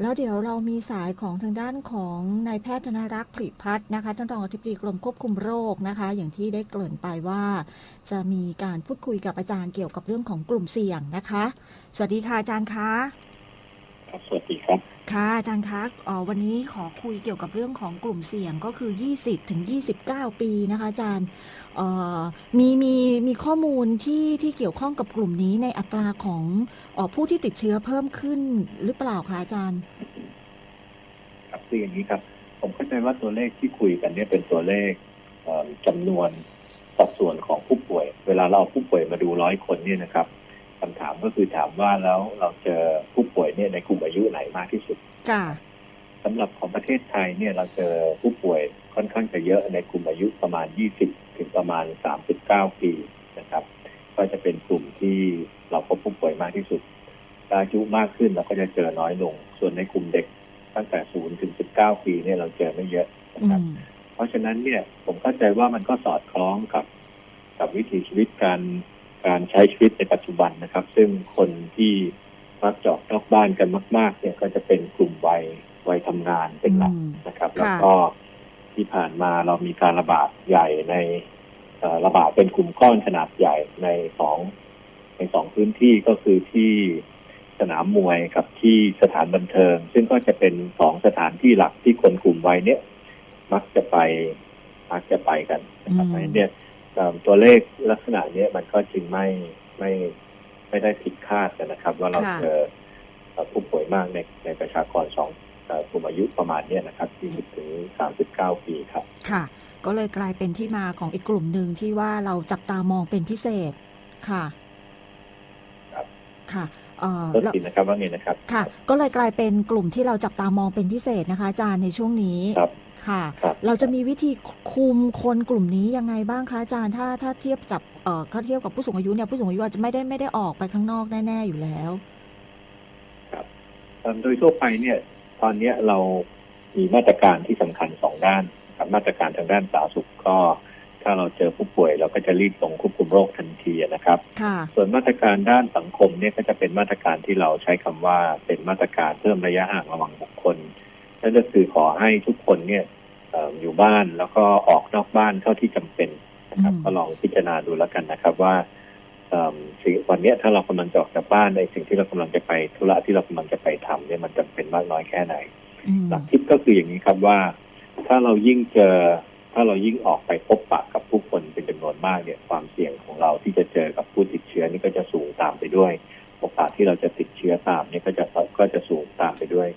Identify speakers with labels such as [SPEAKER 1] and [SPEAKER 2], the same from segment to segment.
[SPEAKER 1] แล้วเดี๋ยวเรามีสายของทางด้านของนายแพทย์ธนรักษ์ผลิพัฒน์นะคะท่านรองอธิบดีกรมควบคุมโรคนะคะ อย่างที่ได้เกริ่นไปว่า จะมีการพูดคุยกับอาจารย์เกี่ยวกับเรื่องของกลุ่มเสี่ยงนะคะ สวัสดีค่ะอาจารย์คะ
[SPEAKER 2] สวัสดีครับ
[SPEAKER 1] ค่ะอาจารย์คะวันนี้ขอคุยเกี่ยวกับเรื่องของกลุ่มเสี่ยงก็คือ 20 ถึง 29 ปีนะคะอาจารย์มีมีมีข้อมูลที่ที่เกี่ยวข้องกับกลุ่มนี้ในอัตราของออผู้ที่ติดเชื้อเพิ่มขึ้นหรือเปล่าคะอาจารย์
[SPEAKER 2] ครับคืออย่างนี้ครับ ผมเข้าใจว่าตัวเลขที่คุยกันเนี่ยเป็นตัวเลขเอ่อจำนวนสัดส่วนของผู้ป่วย เวลาเราเอาผู้ป่วยมาดูร้อยคนเนี่ยนะครับ คำถามก็คือถามว่าแล้วเราเจอผู้ป่วยเนี่ยในกลุ่มอายุไหนมากที่สุด
[SPEAKER 1] ค่ะ
[SPEAKER 2] สำหรับของประเทศไทยเนี่ยเราเจอผู้ป่วยค่อนข้างจะเยอะในกลุ่มอายุประมาณ 20 ถึงประมาณ 39 ปีนะครับ ก็จะเป็นกลุ่มที่เราพบผู้ป่วยมากที่สุดถ้าอายุมากขึ้นเราก็จะเจอน้อยลง ส่วนในกลุ่มเด็กตั้งแต่ 0 ถึง 19 ปีเนี่ยเราเจอไม่เยอะนะ
[SPEAKER 1] อื
[SPEAKER 2] ครับ
[SPEAKER 1] ม
[SPEAKER 2] เพราะฉะนั้นเนี่ยผมเข้าใจว่ามันก็สอดคล้องกับ กับวิถีชีวิตการ การใช้ชีวิตในปัจจุบันนะครับ ซึ่งคนที่มักจะออกนอกบ้านกันมาก ๆ เนี่ยก็จะเป็นกลุ่มวัยวัยทำงานเป็นหลัก
[SPEAKER 1] อืม
[SPEAKER 2] นะครับ
[SPEAKER 1] ค่ะ
[SPEAKER 2] แล้วก็ที่ผ่านมาเรามีการระบาดใหญ่ในเอ่อระบาดเป็นกลุ่มก้อนขนาดใหญ่ในสองในสองพื้นที่ก็คือที่สนามมวยกับที่สถานบันเทิง ซึ่งก็จะเป็นสองสถานที่หลักที่คนกลุ่มวัยเนี้ยมักจะไปมักจะไปกันนะครับ
[SPEAKER 1] อืม
[SPEAKER 2] เพราะฉะนั้นเนี่ยเอ่อ ตัวเลขลักษณะเนี้ยมันก็จึงไม่ไม่ไม่ได้ผิดคาดกันนะครับ ว่าเรา
[SPEAKER 1] ค่ะ
[SPEAKER 2] เจอเอ่อผู้ป่วยมากในในประชากรสองเอ่อกลุ่มอายุประมาณเนี้ยนะครับ20ถึง39 ปีครับ
[SPEAKER 1] ค่ะ ก็เลยกลายเป็นที่มาของอีกกลุ่มหนึ่งที่ว่าเราจับตามองเป็นพิเศษค่ะ
[SPEAKER 2] ครับ
[SPEAKER 1] ค่ะเอ่อ
[SPEAKER 2] ต้น
[SPEAKER 1] แล้ว
[SPEAKER 2] สินนะครับว่าไงนะครับ
[SPEAKER 1] ค่ะ ก็เลยกลายเป็นกลุ่มที่เราจับตามองเป็นพิเศษนะคะอาจารย์ในช่วงนี้
[SPEAKER 2] ครับ
[SPEAKER 1] ค่ะ
[SPEAKER 2] ครับ
[SPEAKER 1] เราจะมีวิธีคุมคนกลุ่มนี้ยังไงบ้างคะอาจารย์ถ้าถ้าเทียบจับเอ่อถ้าเทียบกับผู้สูงอายุเนี่ยผู้สูงอายุอาจจะไม่ได้ไม่ได้ออกไปข้างนอกแน่ๆอยู่แล้ว
[SPEAKER 2] เอิ่มโดยทั่วไปเนี่ยตอนเนี้ยเรามีมาตรการที่สำคัญสองด้านครับมาตรการทางด้านสาธารณสุขก็ ถ้าเราเจอผู้ป่วยเราก็จะรีบส่งควบคุมโรคทันทีนะครับ
[SPEAKER 1] ค่ะ
[SPEAKER 2] ส่วนมาตรการด้านสังคมเนี่ยก็จะเป็นมาตรการที่เราใช้คำว่าเป็นมาตรการเพิ่มระยะห่างระหว่างบุคคลนั่นก็คือขอให้ทุกคนเนี่ยเอ่ออยู่บ้านแล้วก็ออกนอกบ้านเท่าที่จำเป็นนะครับ
[SPEAKER 1] อืม
[SPEAKER 2] ก็ลองพิจารณาดูแล้วกันนะครับว่าเอิ่มสิ่งวันเนี้ยถ้าเรากำลังจะออกจากบ้านในสิ่งที่เรากำลังจะไปธุระที่เรากำลังจะไปทำเนี่ยมันจำเป็นมากน้อยแค่ไหน
[SPEAKER 1] อืม
[SPEAKER 2] หลักคิดก็คืออย่างนี้ครับว่า ถ้าเรายิ่งเจอ ถ้าเรายิ่งออกไปพบปะกับผู้คนเป็นจำนวนมากเนี่ยความเสี่ยงของเราที่จะเจอกับผู้ติดเชื้อนี่ก็จะสูงตามไปด้วย โอกาสที่เราจะติดเชื้อตามเนี่ยก็จะก็จะสูงตามไปด้วย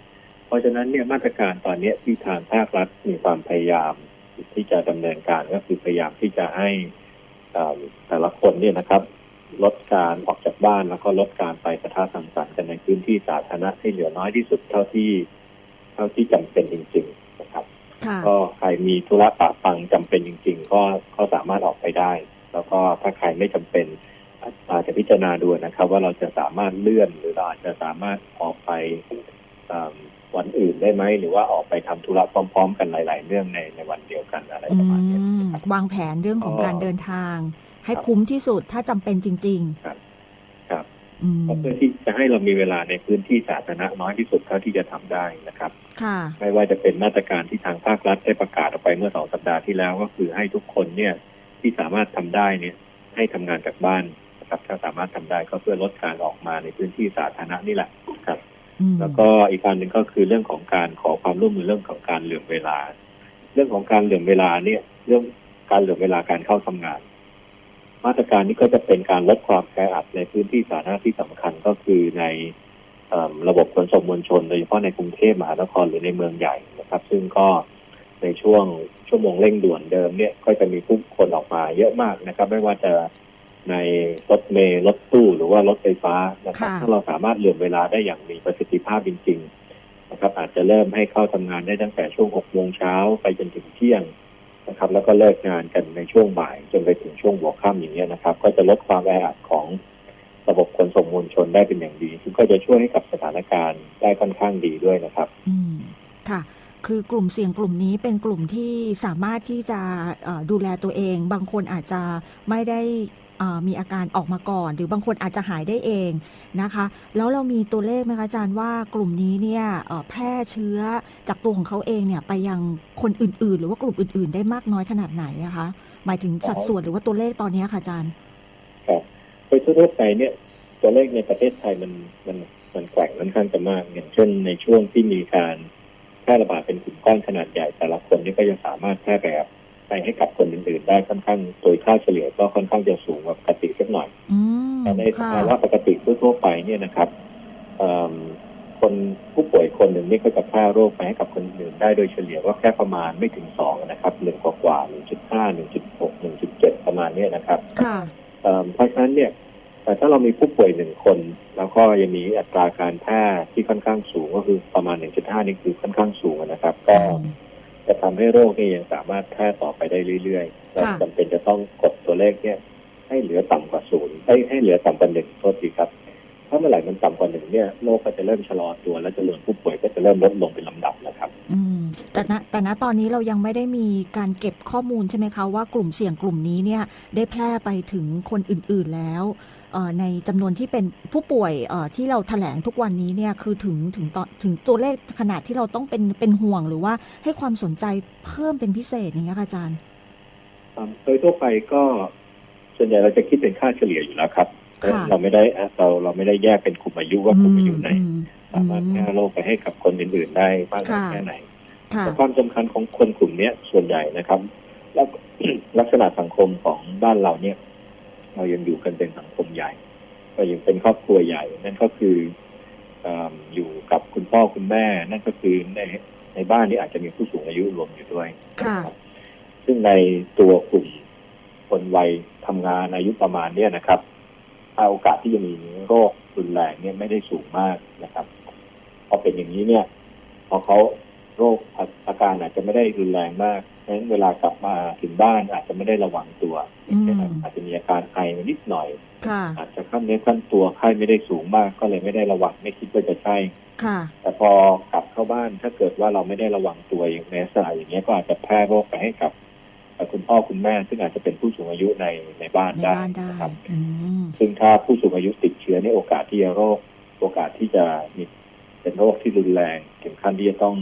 [SPEAKER 2] เพราะฉะนั้นเนี่ยมาตรการตอนนี้ที่ทางภาครัฐมีความพยายามที่จะดำเนินการก็คือพยายามที่จะให้แต่ละคนเนี่ยนะครับ ลดการออกจากบ้านแล้วก็ลดการไปประทะสังสรรค์กันในพื้นที่สาธารณะให้เหลือน้อยที่สุดเท่าที่ เท่าที่จำเป็นจริง ๆ ก็ใครมีธุระปะปังจำเป็นจริง ๆ ก็ก็สามารถออกไปได้ แล้วก็ถ้าใครไม่จำเป็นอาอาจจะพิจารณาดูนะครับ ว่าเราจะสามารถเลื่อนหรือเราอาจจะสามารถออกไปเอิ่มวันอื่นได้ไหมหรือว่าออกไปทำธุระพร้อม ๆ กันหลาย ๆ เรื่องในในวันเดียวกันอะไร
[SPEAKER 1] อื
[SPEAKER 2] ประมาณเนี้ย
[SPEAKER 1] ม
[SPEAKER 2] นะครับ
[SPEAKER 1] วางแผนเรื่องของ
[SPEAKER 2] อ๋อ
[SPEAKER 1] การเดินทาง ให้
[SPEAKER 2] ครับ
[SPEAKER 1] คุ้มที่สุดถ้าจำเป็นจริง
[SPEAKER 2] ครับ
[SPEAKER 1] ๆอืม
[SPEAKER 2] ก็ เพื่อที่จะให้เรามีเวลาในพื้นที่สาธารณะน้อยที่สุดเท่าที่จะทำได้นะครับ
[SPEAKER 1] ค่ะ
[SPEAKER 2] ไม่ว่าจะเป็นมาตรการที่ทางภาครัฐได้ประกาศออกไปเมื่อสองสัปดาห์ที่แล้วก็คือให้ทุกคนเนี่ยที่สามารถทำได้เนี่ย ให้ทำงานจากบ้านนะครับ ถ้าสามารถทำได้ก็เพื่อลดการออกมาในพื้นที่สาธารณะนี่แหละครับ
[SPEAKER 1] อืม
[SPEAKER 2] แล้วก็อีกการหนึ่งก็คือเรื่องของการขอความร่วมมือเรื่องของการเหลื่อมเวลา เรื่องของการเหลื่อมเวลาเนี่ย เรื่องการเหลื่อมเวลาการเข้าทำงาน มาตรการนี้ก็จะเป็นการลดความแออัดในพื้นที่สาธารณะที่สำคัญก็คือในเอิ่มระบบขนส่งมวลชนโดยเฉพาะในกรุงเทพมหานครหรือในเมืองใหญ่นะครับ ซึ่งก็ในช่วงชั่วโมงเร่งด่วนเดิมเนี่ยก็จะมีผู้คนออกมาเยอะมากนะครับ ไม่ว่าจะในรถเมล์รถตู้หรือว่ารถไฟฟ้านะครับ
[SPEAKER 1] ค่ะ
[SPEAKER 2] ถ้าเราสามารถเหลื่อมเวลาได้อย่างมีประสิทธิภาพจริง ๆ นะครับ อาจจะเริ่มให้เข้าทำงานได้ตั้งแต่ช่วง6โมงเช้าไปจนถึงเที่ยง นะครับแล้วก็เลิกงานกันในช่วงบ่ายจนไปถึงช่วงหัวค่ำอย่างเงี้ยนะครับ ก็จะลดความแออัดของระบบขนส่งมวลชนได้เป็นอย่างดี ซึ่งก็จะช่วยให้กับสถานการณ์ได้ค่อนข้างดีด้วยนะครับ
[SPEAKER 1] อืมค่ะ คือกลุ่มเสี่ยงกลุ่มนี้เป็นกลุ่มที่สามารถที่จะดูแลตัวเอง บางคนอาจจะไม่ได้ มีอาการออกมาก่อน หรือบางคนอาจจะหายได้เองนะคะ แล้วเรามีตัวเลขไหมคะอาจารย์ว่ากลุ่มนี้เนี่ยแพร่เชื้อจากตัวของเขาเองเนี่ยไปยังคนอื่น ๆ หรือว่ากลุ่มอื่น ๆ ได้มากน้อยขนาดไหนอะคะ หมายถึงสัดส่วนหรือว่าตัวเลขตอนนี้ค่ะอาจารย์
[SPEAKER 2] ครับโดยทั่วไปเนี่ยตัวเลขในประเทศไทยมันมันมันแกว่งค่อนข้างจะมาก อย่างเช่นในช่วงที่มีการแพร่ระบาดเป็นกลุ่มก้อนขนาดใหญ่แต่ละคนนี่ก็ยังสามารถแพร่ไป ไปให้กับคนอื่นๆได้ค่อนข้างโดยค่าเฉลี่ยก็ค่อนข้างจะสูงกว่าปกติสักหน่อย
[SPEAKER 1] อืม
[SPEAKER 2] แต่ในส
[SPEAKER 1] ค่ะ
[SPEAKER 2] ภาวะปกติทั่วๆไปเนี่ยนะครับเอิ่มคนผู้ป่วยคนหนึ่งนี่ก็จะแพร่โรคไปให้กับคนอื่นได้โดยเฉลี่ยว่าแค่ประมาณไม่ถึงสองนะครับหนึ่งกว่าๆหนึ่งจุดห้าหนึ่งจุดหกหนึ่งจุดเจ็ดประมาณเนี้ยนะครับ
[SPEAKER 1] ค่ะ
[SPEAKER 2] เอิ่มเพราะฉะนั้นเนี่ยแต่ถ้าเรามีผู้ป่วยหนึ่งคน แล้วก็ยังมีอัตราการแพร่ที่ค่อนข้างสูงก็คือประมาณ1.5นี่คือค่อนข้างสูงนะครับ ก็ จะทำให้โรคนี่ยังสามารถแพร่ต่อไปได้เรื่อยๆและ
[SPEAKER 1] ค่ะ
[SPEAKER 2] จำเป็นจะต้องกดตัวเลขเนี่ยให้เหลือต่ำกว่าศูนย์ให้ให้เหลือต่ำกว่าหนึ่งโทษทีครับ ถ้าเมื่อไหร่มันต่ำกว่าหนึ่งเนี่ยโรคก็จะเริ่มชะลอตัวและจำนวนผู้ป่วยก็จะเริ่มลดลงเป็นลำดับนะครับ
[SPEAKER 1] อืมแต่ณแต่ณตอนนี้เรายังไม่ได้มีการเก็บข้อมูลใช่ไหมคะว่ากลุ่มเสี่ยงกลุ่มนี้เนี่ย ได้แพร่ไปถึงคนอื่น ๆแล้วเอ่อ ในจำนวนที่เป็นผู้ป่วยเอ่อที่เราแถลงทุกวันนี้เนี่ยคือถึงถึงตอนถึงตัวเลขขนาดที่เราต้องเป็นเป็นห่วงหรือว่าให้ความสนใจเพิ่มเป็นพิเศษอย่างเงี้ยค่ะอาจารย์
[SPEAKER 2] อืมโดยทั่วไปก็ส่วนใหญ่เราจะคิดเป็นค่าเฉลี่ยอยู่แล้วครับ
[SPEAKER 1] ค่ะ
[SPEAKER 2] เราไม่ได้เราเราไม่ได้แยกเป็นกลุ่มอายุว่ากลุ่มอายุไหน
[SPEAKER 1] อืม
[SPEAKER 2] สามารถแพร่โรคไปให้กับคนอื่นๆได้มากน้อย
[SPEAKER 1] ค่ะ
[SPEAKER 2] แค่ไหน
[SPEAKER 1] ค่ะ
[SPEAKER 2] แต่ความสำคัญของคนกลุ่มเนี้ยส่วนใหญ่นะครับ แล้วลักษณะสังคมของบ้านเราเนี่ย เรายังอยู่กันเป็นสังคมใหญ่ก็ยังเป็นครอบครัวใหญ่ นั่นก็คือเอมอยู่กับคุณพ่อคุณแม่ นั่นก็คือในในบ้านนี้อาจจะมีผู้สูงอายุรวมอยู่ด้วย
[SPEAKER 1] ค่ะ
[SPEAKER 2] นะครับซึ่งในตัวกลุ่มคนวัยทำงานอายุประมาณเนี้ยนะครับโอกาสที่จะมีโรครุนแรงเนี่ยไม่ได้สูงมากนะครับพอเป็นอย่างนี้เนี่ย พอเขา โรคอาอาการอาจจะไม่ได้รุนแรงมากเพราะฉะนั้นเวลากลับมาถึงบ้านอาจจะไม่ได้ระวังตัว
[SPEAKER 1] อืม
[SPEAKER 2] นะครับอาจจะมีอาการไอมานิดหน่อย
[SPEAKER 1] ค่ะ
[SPEAKER 2] อาจจะขั้นเนื้อขั้นตัวไข้ไม่ได้สูงมากก็เลยไม่ได้ระวังไม่คิดว่าจะใช่
[SPEAKER 1] ค่ะ
[SPEAKER 2] แต่พอกลับเข้าบ้านถ้าเกิดว่าเราไม่ได้ระวังตัวอย่างในลักษณะอย่างนี้ยก็อาจจะแพร่โรคไปให้กับเอ่อคุณพ่อคุณแม่ ซึ่งอาจจะเป็นผู้สูงอายุในในบ้าน
[SPEAKER 1] ใน
[SPEAKER 2] ได้
[SPEAKER 1] บ้านได้
[SPEAKER 2] นะครับ
[SPEAKER 1] อืม
[SPEAKER 2] ซึ่งถ้าผู้สูงอายุติดเชื้อในยโอกาสที่จะโรค โอกาสที่จะมีเป็นโรคที่รุนแรงถึงขั้นที่จะต้อง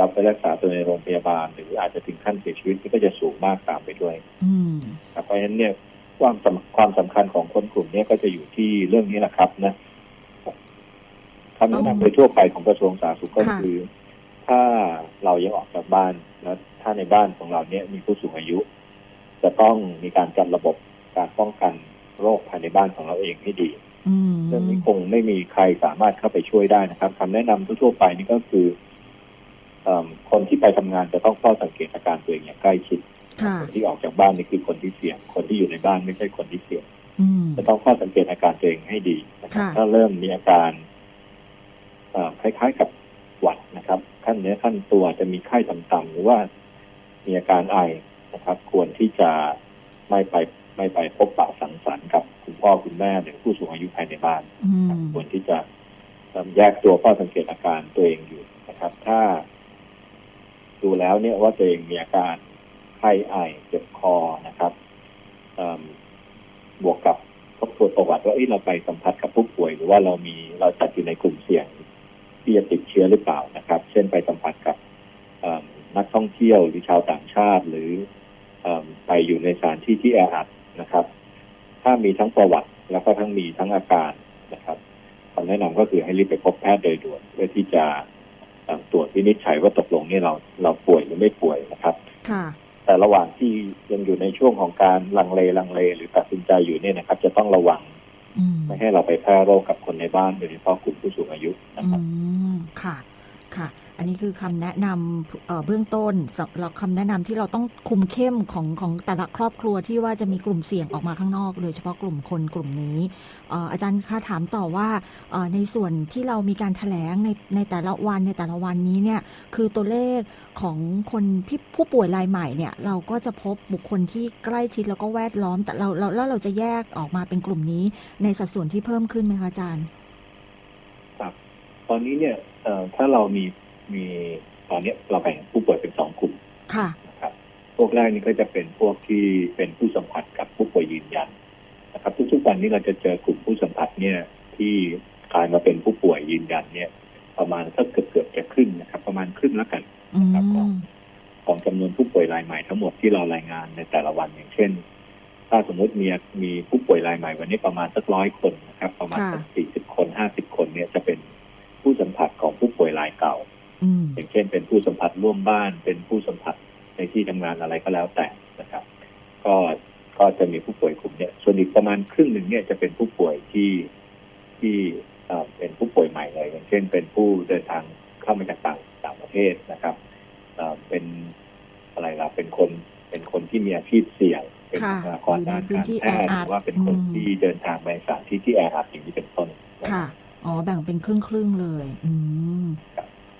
[SPEAKER 2] รับไปรักษาตัวในโรงพยาบาล หรืออาจจะถึงขั้นเสียชีวิตนี่ก็จะสูงมากตามไปด้วย
[SPEAKER 1] อืม
[SPEAKER 2] ครับเพราะฉะนั้นเนี่ยความสำความสำคัญของคนกลุ่มเนี้ก็จะอยู่ที่เรื่องนี้แหละครับนะคำแนะนำโดยทั่วไปของกระทรวงสาธารณสุขก็
[SPEAKER 1] ค่ะ
[SPEAKER 2] คือ ถ้าเรายังออกจากบ้านแล้วถ้าในบ้านของเราเนี่ยมีผู้สูงอายุ จะต้องมีการจัดระบบการป้องกันโรคภายในบ้านของเราเองให้ดี
[SPEAKER 1] อืม
[SPEAKER 2] เรื่องนี้คงไม่มีใครสามารถเข้าไปช่วยได้นะครับคำแนะนำทั่วๆไปนี่ก็คือเอม คนที่ไปทำงานจะต้องเฝ้าสังเกตอาการตัวเองอย่างใกล้ชิด
[SPEAKER 1] ค่ะ
[SPEAKER 2] คนที่ออกจากบ้านนี่คือคนที่เสี่ยง คนที่อยู่ในบ้านไม่ใช่คนที่เสี่ยง
[SPEAKER 1] อืม
[SPEAKER 2] จะต้องเฝ้าสังเกตอาการตัวเองให้ดีนะครับ
[SPEAKER 1] ค่ะ
[SPEAKER 2] ถ้าเริ่มมีอาการเอ่อคล้ายๆกับหวัดนะครับขั้นเนื้อขั้นตัวจะมีไข้ต่ำๆหรือว่ามีอาการไอนะครับ ควรที่จะไม่ไปไม่ไปพบปะสังสรรค์กับคุณพ่อคุณแม่หรือผู้สูงอายุภายในบ้าน
[SPEAKER 1] อืม
[SPEAKER 2] ควรที่จะเอิ่มแยกตัวเฝ้าสังเกตอาการตัวเองอยู่นะครับ ถ้า ดูแล้วเนี่ยว่าตัวเองมีอาการไข้ไอเจ็บคอนะครับบวกกับทบทวนประวัติว่าเราไปสัมผัสกับผู้ป่วย หรือว่าเรามีเราจัดอยู่ในกลุ่มเสี่ยง ที่จะติดเชื้อหรือเปล่านะครับ เช่นไปสัมผัสกับนักท่องเที่ยวหรือชาวต่างชาติ หรืออไปอยู่ในสถานที่ที่แออัดนะครับ ถ้ามีทั้งประวัติแล้วก็ทั้งมีทั้งอาการนะครับคำแนะนำก็คือให้รีบไปพบแพทย์โดยด่วนเพื่อที่จะ ตรวจวินิจฉัยว่าตกลงนี่เราเราป่วยหรือไม่ป่วยนะครับ
[SPEAKER 1] ค่ะ
[SPEAKER 2] แต่ระหว่างที่ยังอยู่ในช่วงของการลังเลลังเล หรือตัดสินใจอยู่เนี่ยนะครับ จะต้องระวัง
[SPEAKER 1] อืม
[SPEAKER 2] ไม่ให้เราไปแพร่โรคกับคนในบ้านโดยเฉพาะกลุ่มผู้สูงอายุนะ
[SPEAKER 1] อื
[SPEAKER 2] ครับ
[SPEAKER 1] มค่ะค่ะ อันนี้คือคำแนะนำเบื้องต้นสำหรับคำแนะนำที่เราต้องคุมเข้มของของแต่ละครอบครัวที่ว่าจะมีกลุ่มเสี่ยงออกมาข้างนอกโดยเฉพาะกลุ่มคนกลุ่มนี้ อาจารย์คะถามต่อว่าในส่วนที่เรามีการแถลงในในแต่ละวันในแต่ละวันนี้เนี่ยคือตัวเลขของคนที่ผู้ป่วยรายใหม่เนี่ยเราก็จะพบบุคคลที่ใกล้ชิดแล้วก็แวดล้อมแต่เราเราแล้วเราจะแยกออกมาเป็นกลุ่มนี้ ในสัดส่วนที่เพิ่มขึ้นไหมคะอาจารย์ ครับ
[SPEAKER 2] ตอนนี้เนี่ยถ้าเรามี มีตอนเนี้ยเราแบ่งผู้ป่วยเป็นสองกลุ่ม
[SPEAKER 1] ค่ะ
[SPEAKER 2] นะครับ พวกแรกนี่ก็จะเป็นพวกที่เป็นผู้สัมผัสกับผู้ป่วยยืนยันนะครับ ทุกๆวันนี้เราจะเจอกลุ่มผู้สัมผัสเนี่ยที่กลายมาเป็นผู้ป่วยยืนยันเนี่ย ประมาณสักเกือบเกือบๆจะครึ่งนะครับ ประมาณครึ่งแล้วกัน
[SPEAKER 1] อืม
[SPEAKER 2] ครับผมของจำนวนผู้ป่วยรายใหม่ทั้งหมดที่เรารายงานในแต่ละวันอย่างเช่น ถ้าสมมติมีมีผู้ป่วยรายใหม่วันนี้ประมาณสักร้อยคนนะครับ ประมาณสักสี่สิบคนห้าสิบคนเนี่ยจะเป็นผู้สัมผัสของผู้ป่วยรายเก่า
[SPEAKER 1] อืม
[SPEAKER 2] อย่างเช่นเป็นผู้สัมผัสร่วมบ้าน เป็นผู้สัมผัสในที่ทำงานอะไรก็แล้วแต่นะครับ ก็ก็จะมีผู้ป่วยกลุ่มเนี้ยส่วนอีกประมาณครึ่งหนึ่งเนี่ยจะเป็นผู้ป่วยที่ที่เอ่อเป็นผู้ป่วยใหม่เลย อย่างเช่น เป็นผู้เดินทางเข้ามาจากต่างต่างประเทศนะครับเอ่อเป็นอะไรล่ะเป็นคนเป็นคนที่มีอาชีพเสี่ยง เป็น
[SPEAKER 1] ค่ะ
[SPEAKER 2] บุคลากรด้าน
[SPEAKER 1] อยู่ในพื้น
[SPEAKER 2] การ
[SPEAKER 1] ที่
[SPEAKER 2] แพทย์
[SPEAKER 1] แอ
[SPEAKER 2] ห
[SPEAKER 1] อัด
[SPEAKER 2] รือว่าเป็นคน
[SPEAKER 1] อืม
[SPEAKER 2] ที่เดินทางไปสถานที่ที่แออัดอย่างนี้เป็นต้นนรับ
[SPEAKER 1] ค่ะอ๋อแบ่งเป็นครึ่งครึ่งๆเลย อืม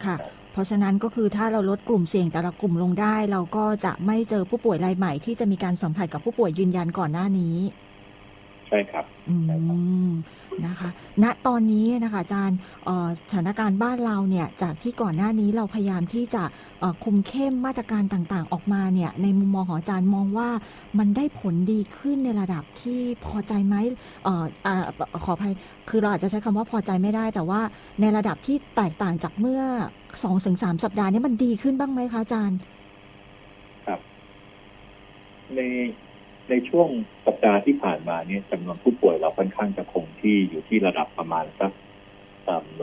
[SPEAKER 1] ค่ะ เพราะฉะนั้นก็คือถ้าเราลดกลุ่มเสี่ยงแต่ละกลุ่มลงได้ เราก็จะไม่เจอผู้ป่วยรายใหม่ที่จะมีการสัมผัสกับผู้ป่วยยืนยันก่อนหน้านี้
[SPEAKER 2] ใช่ครับ
[SPEAKER 1] อื
[SPEAKER 2] ใช่ครับ
[SPEAKER 1] ม นะคะ ณ ตอนนี้นะคะอาจารย์สถานการณ์บ้านเราเนี่ย จากที่ก่อนหน้านี้เราพยายามที่จะคุมเข้มมาตรการต่างๆ ออกมาเนี่ย ในมุมมองของอาจารย์มองว่ามันได้ผลดีขึ้นในระดับที่พอใจไหมออขออภัย คือเราอาจจะใช้คำว่าพอใจไม่ได้ แต่ว่าในระดับที่แตกต่างจากเมื่อสองถึงสามสัปดาห์นี้มันดีขึ้นบ้างไหมคะอาจารย์
[SPEAKER 2] ใน ในช่วงสัปดาห์ที่ผ่านมาเนี่ยจำนวนผู้ป่วยเราค่อนข้างจะคงที่อยู่ที่ระดับประมาณสัก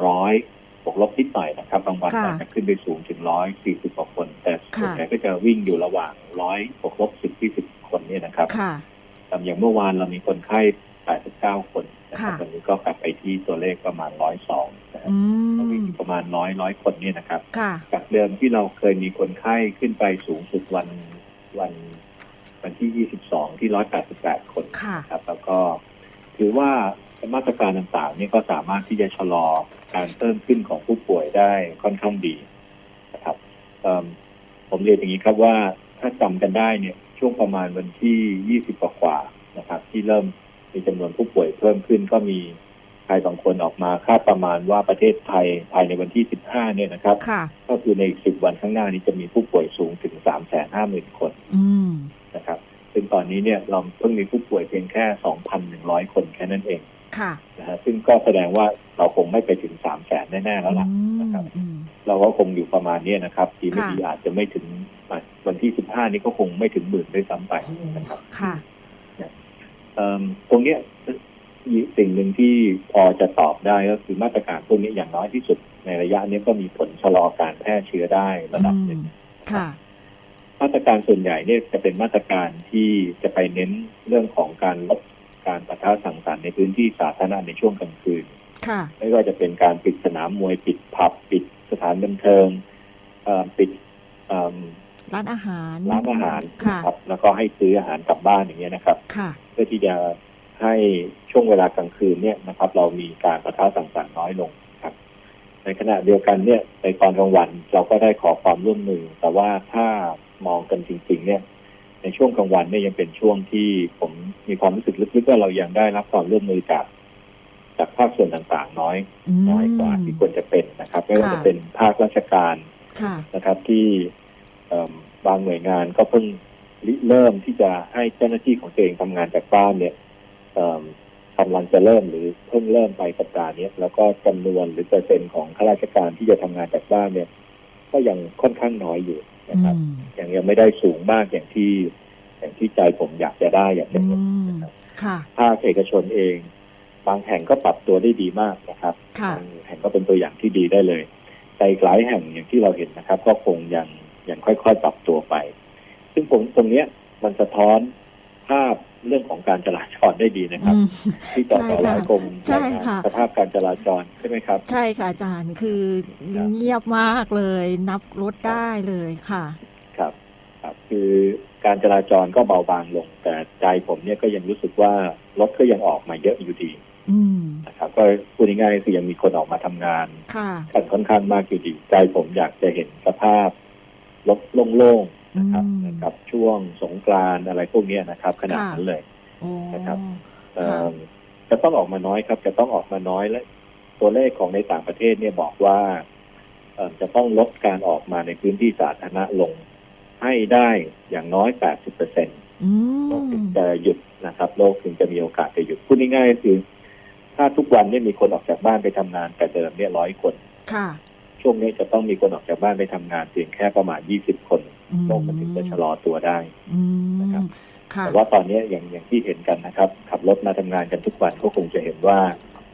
[SPEAKER 2] ร้อยบวกลบนิดหน่อยนะครับบางวัน
[SPEAKER 1] ค่ะ
[SPEAKER 2] อาจจะขึ้นไปสูงถึงร้อยสี่สิบกว่าคน แต่ส่วน
[SPEAKER 1] ค่ะ
[SPEAKER 2] ใหญ่ก็จะวิ่งอยู่ระหว่างร้อยบวกลบสิบที่สิบคนเนี่ยนะครับ
[SPEAKER 1] ค่ะ
[SPEAKER 2] แต่อย่างเมื่อวานเรามีคนไข้แปดสิบเก้าคนนะครับ
[SPEAKER 1] ค่ะ
[SPEAKER 2] วันนี้ก็กลับไปที่ตัวเลขประมาณร้อยสองนะครับ
[SPEAKER 1] อื
[SPEAKER 2] ก็วิ่ง
[SPEAKER 1] ม
[SPEAKER 2] อยู่ประมาณร้อยร้อยคนเนี่ยนะครับ
[SPEAKER 1] ค่ะ
[SPEAKER 2] จากเดิมที่เราเคยมีคนไข้ขึ้นไปสูงสุดวันวัน วันที่ 22 ที่ 188 คน
[SPEAKER 1] ค่ะ
[SPEAKER 2] ครับ แล้วก็ถือว่ามาตรการต่างๆนี่ก็สามารถที่จะชะลอการเพิ่มขึ้นของผู้ป่วยได้ค่อนข้างดีนะครับเอิ่มผมเรียนอย่างนี้ครับว่าถ้าจำกันได้เนี่ยช่วงประมาณวันที่ 20 กว่าๆนะครับ ที่เริ่มมีจำนวนผู้ป่วยเพิ่มขึ้นก็มีใครบางคนออกมาคาดประมาณว่าประเทศไทยภายในวันที่ 15 เนี่ยนะครับ
[SPEAKER 1] ค่ะ
[SPEAKER 2] ก็คือในอีก10 วันข้างหน้านี้จะมีผู้ป่วยสูงถึง 350,000 คน
[SPEAKER 1] อืม
[SPEAKER 2] นะครับ ซึ่งตอนนี้เนี่ยเราเพิ่งมีผู้ป่วยเพียงแค่ 2,100 คนแค่นั้นเอง
[SPEAKER 1] ค่ะ
[SPEAKER 2] นะฮะซึ่งก็แสดงว่าเราคงไม่ไปถึง300,000แน่ๆแล้วล่ะ
[SPEAKER 1] อืม
[SPEAKER 2] นะครับ
[SPEAKER 1] อืม
[SPEAKER 2] เราก็คงอยู่ประมาณเนี้ยนะครับ ทีไม่
[SPEAKER 1] ค่ะ
[SPEAKER 2] ดีอาจจะไม่ถึงวันที่15นี้ก็คงไม่ถึงหมื่นด้วยซ้ำไปนะครับ
[SPEAKER 1] ค่ะ
[SPEAKER 2] เอิ่มตรงเนี้ยสิ่งหนึ่งที่พอจะตอบได้ก็คือมาตรการพวกนี้อย่างน้อยที่สุดในระยะนี้ก็มีผลชะลอการแพร่เชื้อได้ระดับหนึ่ง
[SPEAKER 1] อืมค่ะ
[SPEAKER 2] มาตรการส่วนใหญ่เนี่ยจะเป็นมาตรการที่จะไปเน้นเรื่องของการลดการปะทะสังสรรค์ในพื้นที่สาธารณะในช่วงกลางคืน
[SPEAKER 1] ค่ะ
[SPEAKER 2] ไม่ว่าจะเป็นการปิดสนามมวยปิดผับปิดสถานบันเทิงเอ่อปิดเอิ่ม
[SPEAKER 1] ร้านอาหาร
[SPEAKER 2] ร้านอาหาร
[SPEAKER 1] ค่ะ
[SPEAKER 2] นะครับแล้วก็ให้ซื้ออาหารกลับบ้านอย่างเงี้ยนะครับ
[SPEAKER 1] ค่ะ
[SPEAKER 2] เพื่อที่จะให้ช่วงเวลากลางคืนเนี่ยนะครับ เรามีการประทะสังสรรค์น้อยลงครับ ในขณะเดียวกันเนี่ยในตอนกลางวันเราก็ได้ขอความร่วมมือ แต่ว่าถ้า มองกันจริง ๆ เนี่ย ในช่วงกลางวันเนี่ยยังเป็นช่วงที่ผมมีความรู้สึกลึกๆว่าเรายังได้รับความร่วมมือจากจากภาคส่วนต่างๆ น้อย
[SPEAKER 1] อืม
[SPEAKER 2] น้อยกว่าที่ควรจะเป็นนะครับ ไม่ว่า
[SPEAKER 1] ค่ะ
[SPEAKER 2] จะเป็นภาคราชการ
[SPEAKER 1] ค่ะ
[SPEAKER 2] นะครับ ที่เอิ่มบางหน่วยงานก็เพิ่งริเริ่มที่จะให้เจ้าหน้าที่ของตัวเองทำงานจากบ้านเนี่ยเอิ่มกำลังจะเริ่มหรือเพิ่งเริ่มไปสัปดาห์นี้แล้วก็จำนวนหรือเปอร์เซ็นต์ของข้าราชการที่จะทำงานจากบ้านเนี่ย ก็ยังค่อนข้างน้อยอยู่ นะครับ
[SPEAKER 1] อืม
[SPEAKER 2] ยังยังไม่ได้สูงมากอย่างที่อย่างที่ใจผมอยากจะได้อยากจะ
[SPEAKER 1] อื
[SPEAKER 2] เห็น
[SPEAKER 1] ม
[SPEAKER 2] นะครับ
[SPEAKER 1] ค่ะ
[SPEAKER 2] ภาคเอกชนเอง บางแห่งก็ปรับตัวได้ดีมากนะครับ
[SPEAKER 1] ค่ะ
[SPEAKER 2] บางแห่งก็เป็นตัวอย่างที่ดีได้เลยแต่อีกหลายแห่งอย่างที่เราเห็นนะครับ ก็คงยังยังค่อยๆปรับตัวไป ซึ่งผมตรงเนี้ยมันสะท้อน ภาพเรื่องของการจราจรได้ดีนะครับ
[SPEAKER 1] อืม
[SPEAKER 2] ที่ต่อต่อ
[SPEAKER 1] ใช่
[SPEAKER 2] ห
[SPEAKER 1] ค่ะ
[SPEAKER 2] ลายกรม
[SPEAKER 1] ใช่
[SPEAKER 2] รายงาน
[SPEAKER 1] ค่ะ
[SPEAKER 2] สภาพการจราจรใช่ไหมครับ
[SPEAKER 1] ใช่ค่ะอาจารย์คือ
[SPEAKER 2] ครับ
[SPEAKER 1] เงียบมากเลย นับรถได้เลยค่ะ
[SPEAKER 2] ครับ ครับคือการจราจรก็เบาบางลง แต่ใจผมเนี่ยก็ยังรู้สึกว่ารถก็ยังออกมาเยอะอยู่ดี
[SPEAKER 1] อืม
[SPEAKER 2] นะครับก็พูดง่ายๆคือยังมีคนออกมาทำงาน
[SPEAKER 1] ค่ะ
[SPEAKER 2] กันค่อนข้างมากอยู่ดี ใจผมอยากจะเห็นสภาพรถโล่งๆ นะครับ
[SPEAKER 1] อืม
[SPEAKER 2] นะครับช่วงสงกรานต์อะไรพวกเนี้ยนะครับ ขนาดนั้นเลย
[SPEAKER 1] โอ้
[SPEAKER 2] นะครับเอ่
[SPEAKER 1] ค่ะ
[SPEAKER 2] อจะต้องออกมาน้อยครับ จะต้องออกมาน้อยและ ตัวเลขของในต่างประเทศเนี่ยบอกว่าเอ่อจะต้องลดการออกมาในพื้นที่สาธารณะลง ให้ได้อย่างน้อย 80เปอร์เซ็นต
[SPEAKER 1] อื
[SPEAKER 2] โลกถึ
[SPEAKER 1] ม
[SPEAKER 2] งจะหยุดนะครับ โลกถึงจะมีโอกาสจะหยุดพูดง่ายๆก็คือ ถ้าทุกวันเนี่ยมีคนออกจากบ้านไปทำงานแต่เดิมเนี่ยร้อยคน
[SPEAKER 1] ค่ะ
[SPEAKER 2] ช่วงนี้จะต้องมีคนออกจากบ้านไปทำงานเพียงแค่ประมาณยี่สิบคน
[SPEAKER 1] อืม
[SPEAKER 2] โลกมันถึงจะชะลอตัวได้
[SPEAKER 1] อื
[SPEAKER 2] นะครับ
[SPEAKER 1] มค่ะ
[SPEAKER 2] แต่ว่าตอนนี้อย่างอย่างที่เห็นกันนะครับ ขับรถมาทำงานกันทุกวันก็คงจะเห็นว่า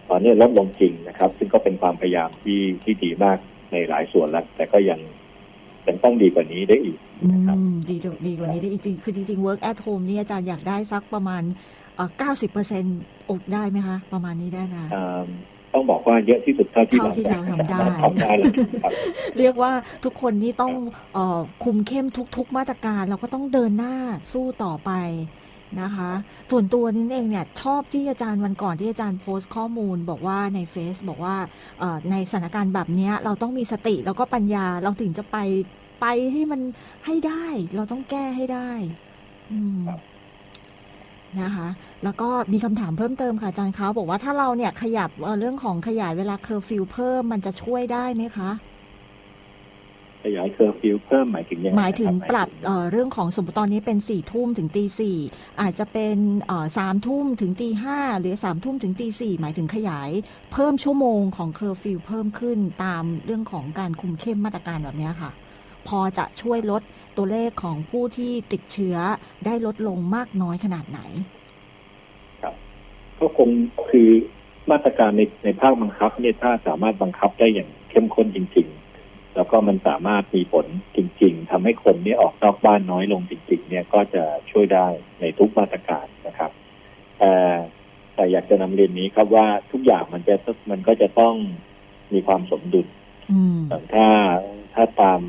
[SPEAKER 2] ตอนนี้ลดลงจริงนะครับ ซึ่งก็เป็นความพยายามที่ที่ดีมากในหลายส่วนแล้ว แต่ก็ยังยังต้องดีกว่านี้ได้อีก
[SPEAKER 1] อื
[SPEAKER 2] นะครับ
[SPEAKER 1] มดีกว่าดีกว่านี้ได้จริงๆคือจริงๆ work at home นี่อาจารย์อยากได้สักประมาณเก้าสิบเปอร์เซ็นต์อกได้ไหมคะ ประมาณนี้ได้ไหม
[SPEAKER 2] อ่า ต้องบอกว่าเยอะที่สุดเท่าที่
[SPEAKER 1] เท่าที่เราทำได้
[SPEAKER 2] ทำได้แล้วครับ
[SPEAKER 1] เรียกว่าทุกคนนี่ต้องเออคุมเข้มทุก ๆ มาตรการเราก็ต้องเดินหน้าสู้ต่อไปนะคะ ส่วนตัวนี้เองเนี่ยชอบที่อาจารย์วันก่อนที่อาจารย์โพสต์ข้อมูล บอกว่าในเฟซบอกว่าเอ่อในสถานการณ์แบบเนี้ยเราต้องมีสติแล้วก็ปัญญาเราถึงจะไปไปให้มันให้ได้ เราต้องแก้ให้ได้ อืม
[SPEAKER 2] ครับ
[SPEAKER 1] นะคะ แล้วก็มีคำถามเพิ่มเติมค่ะอาจารย์เขาบอกว่าถ้าเราเนี่ยขยับเอ่อเรื่องของขยายเวลาเคอร์ฟิวเพิ่มมันจะช่วยได้ไหมคะ
[SPEAKER 2] ขยายเคอร์ฟิวเพิ่มหมายถึงยังไง
[SPEAKER 1] หมายถึง
[SPEAKER 2] นะค
[SPEAKER 1] ปรับเอ่อเรื่องของสมมติตอนนี้เป็นสี่ทุ่มถึงตีสี่อาจจะเป็นสามทุ่มถึงตีห้าหรือสามทุ่มถึงตีสี่หมายถึงขยายเพิ่มชั่วโมงของเคอร์ฟิวเพิ่มขึ้นตามเรื่องของการคุมเข้มมาตรการแบบเนี้ยค่ะ พอจะช่วยลดตัวเลขของผู้ที่ติดเชื้อได้ลดลงมากน้อยขนาดไหน
[SPEAKER 2] ก็คงคือมาตรการในในภาคบังคับเนี่ยถ้าสามารถบังคับได้อย่างเข้มข้นจริง ๆ แล้วก็มันสามารถมีผลจริง ๆทำให้คนเนี่ยออกนอกบ้านน้อยลงจริง ๆ เนี่ยก็จะช่วยได้ในทุกมาตรการนะครับแต่แต่อยากจะนำเรียนนี้ครับว่าทุกอย่างมันจะมันก็จะต้องมีความสมดุล
[SPEAKER 1] อืม
[SPEAKER 2] ถ้าถ้าตาม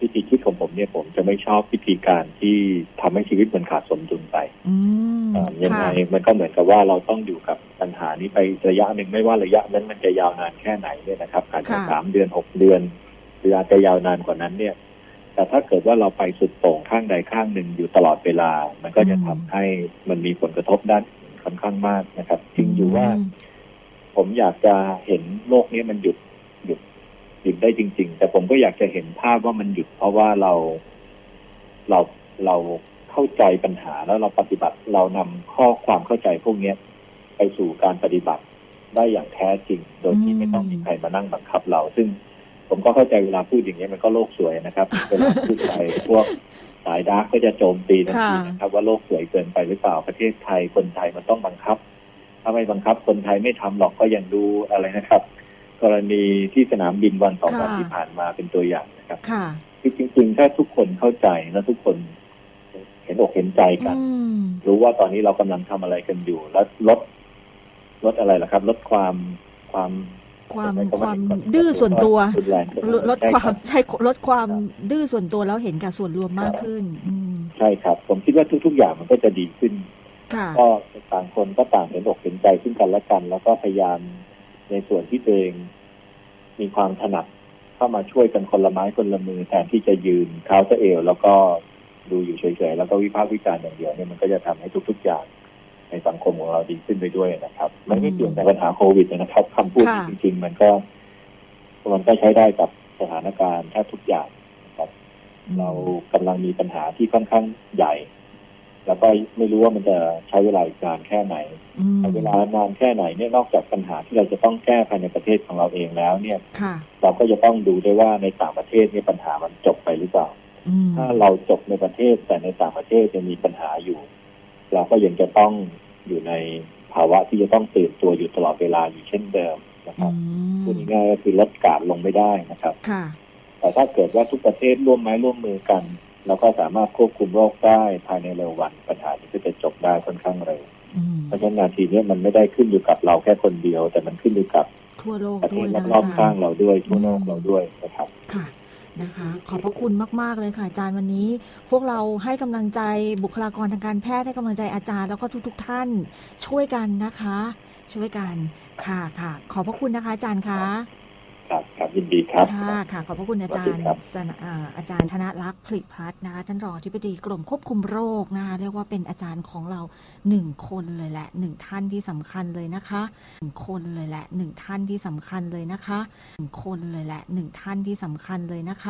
[SPEAKER 2] วิธีคิดของผมเนี่ยผมจะไม่ชอบวิธีการที่ทำให้ชีวิตมันขาดสมดุลไป
[SPEAKER 1] อืม
[SPEAKER 2] เอ่อยังไง
[SPEAKER 1] ค่ะ
[SPEAKER 2] มันก็เหมือนกับว่าเราต้องอยู่กับปัญหานี้ไประยะหนึ่งไม่ว่าระยะนั้นมันจะยาวนานแค่ไหนเนี่ยนะครับอาจจะ
[SPEAKER 1] ค่ะ
[SPEAKER 2] สามเดือนหกเดือน หรืออาจจะยาวนานกว่านั้นเนี่ย แต่ถ้าเกิดว่าเราไปสุดโต่งข้างใดข้างหนึ่งอยู่ตลอดเวลา มันก็จะทำให้มันมีผลกระทบด้านอื่นค่อนข้างมากนะครับจริงอยู่ว่า
[SPEAKER 1] ม
[SPEAKER 2] ผมอยากจะเห็นโลกนี้มันหยุดหยุด หยุดได้จริง ๆ แต่ผมก็อยากจะเห็นภาพว่ามันหยุดเพราะว่าเราเราเราเข้าใจปัญหาแล้วเราปฏิบัติเรานำข้อความเข้าใจพวกเนี้ย ไปสู่การปฏิบัติได้อย่างแท้จริง โดยที่
[SPEAKER 1] อืม
[SPEAKER 2] ไม่ต้องมีใครมานั่งบังคับเรา ซึ่งผมก็เข้าใจเวลาพูดอย่างเงี้ยมันก็โลกสวยนะครับเวลาพูดไปพวกสายดาร์กก็จะโจมตีทันทีนะครับ ว่าโลกสวยเกินไปหรือเปล่าประเทศไทยคนไทยมันต้องบังคับ ถ้าไม่บังคับคนไทยไม่ทำหรอกก็ยังดูอะไรนะครับ กรณีที่สนามบินวันสองวันที่ผ่านมาเป็นตัวอย่างนะครับ
[SPEAKER 1] ค่ะ
[SPEAKER 2] คือจริงๆถ้าทุกคนเข้าใจและทุกคนเห็นอกเห็นใจกัน
[SPEAKER 1] อืม
[SPEAKER 2] รู้ว่าตอนนี้เรากำลังทำอะไรกันอยู่ แล้วลดลดอะไรล่ะครับ ลดความความ
[SPEAKER 1] ความ
[SPEAKER 2] ใช้ำ
[SPEAKER 1] ความ
[SPEAKER 2] ก่น
[SPEAKER 1] ดื้อส่วนตัว
[SPEAKER 2] รุนแรงเกินไป
[SPEAKER 1] ลดลด
[SPEAKER 2] ใช่
[SPEAKER 1] ความ
[SPEAKER 2] รับ
[SPEAKER 1] ใช่ลดความดื้อส่วนตัวแล้วเห็นกับส่วนรวมมากขึ้นอืม
[SPEAKER 2] ใช่ครับ ผมคิดว่าทุก ๆ อย่างมันก็จะดีขึ้น
[SPEAKER 1] ค่ะ
[SPEAKER 2] ก็ต่างคนก็ต่างเห็นอกเห็นใจซึ่งกันและกัน แล้วก็พยายาม ในส่วนที่ตัวเองมีความถนัดเข้ามาช่วยกันคนละไม้คนละมือแทนที่จะยืนเท้าตะเอว แล้วก็ดูอยู่เฉยๆแล้วก็วิพากษ์วิจารณ์อย่างเดียวเนี่ยมันก็จะทำให้ทุก ๆ อย่างในสังคมของเราดีขึ้นไปด้วยนะครับมันไม่เพียงแต่ปัญหาโควิดนะครับคำพูด
[SPEAKER 1] ค่ะ
[SPEAKER 2] จริงๆมันก็มันก็ใช้ได้กับสถานการณ์แทบทุกอย่างนะครับ
[SPEAKER 1] อืม
[SPEAKER 2] เรากำลังมีปัญหาที่ค่อนข้างใหญ่ แล้วก็ไม่รู้ว่ามันจะใช้เวลาอีกนานแค่ไหน
[SPEAKER 1] อืม
[SPEAKER 2] ใช้เวลานานแค่ไหนเนี่ยนอกจากปัญหาที่เราจะต้องแก้ภายในประเทศของเราเองแล้ว เนี่ย
[SPEAKER 1] ค่ะ
[SPEAKER 2] เราก็จะต้องดูด้วยว่าในต่างประเทศเนี่ยปัญหามันจบไปหรือเปล่า
[SPEAKER 1] อืม
[SPEAKER 2] ถ้าเราจบในประเทศแต่ในต่างประเทศยังมีปัญหาอยู่ เราก็ยังจะต้องอยู่ในภาวะที่จะต้องตื่นตัวอยู่ตลอดเวลาอยู่เช่นเดิมนะค
[SPEAKER 1] อื
[SPEAKER 2] รับ
[SPEAKER 1] ม
[SPEAKER 2] พูดง่ายๆก็คือลดการลงไม่ได้นะครับ
[SPEAKER 1] ค่ะ
[SPEAKER 2] แต่ถ้าเกิดว่าทุกประเทศร่วมไม้ร่วมมือกัน เราก็สามารถควบคุมโรคได้ภายในเร็ววันปัญหานี้ก็จะจบได้ค่อนข้างเร็ว
[SPEAKER 1] อืม
[SPEAKER 2] เพราะฉะนั้นนาทีนี้มันไม่ได้ขึ้นอยู่กับเราแค่คนเดียว แต่มันขึ้นอยู่กับ
[SPEAKER 1] ทั่วโลก
[SPEAKER 2] ประเท
[SPEAKER 1] ด้วย
[SPEAKER 2] ศ
[SPEAKER 1] นะ
[SPEAKER 2] รอบ
[SPEAKER 1] อา
[SPEAKER 2] ๆ
[SPEAKER 1] จา
[SPEAKER 2] ข้าง
[SPEAKER 1] รย์
[SPEAKER 2] เราด้วยทั่วโลกเราด้วยนะครับ
[SPEAKER 1] ค่ะนะคะ ขอบพระคุณมาก ๆ เลยค่ะ อาจารย์วันนี้ พวกเราให้กำลังใจบุคลากรทางการแพทย์ให้กำลังใจอาจารย์แล้วก็ทุกๆท่านช่วยกันนะคะ ช่วยกันค่ะค่ะ ขอบพระคุณนะคะอาจารย์คะ
[SPEAKER 2] ครับครับยินดีครับ
[SPEAKER 1] ค่ะค่ะขอบพระคุณอาจารย์
[SPEAKER 2] สวัสดีครับ
[SPEAKER 1] สนะอ่าอาจารย์ธนรักษ์ผลิตพัฒน์นะคะท่านรองอธิบดีกรมควบคุมโรคนะคะเรียกว่าเป็นอาจารย์ของเราหนึ่งคนเลยแหละหนึ่งท่านที่สำคัญเลยนะคะหนึ่งคนเลยแหละหนึ่งท่านที่สำคัญเลยนะคะหนึ่งคนเลยแหละหนึ่งท่านที่สำคัญเลยนะคะ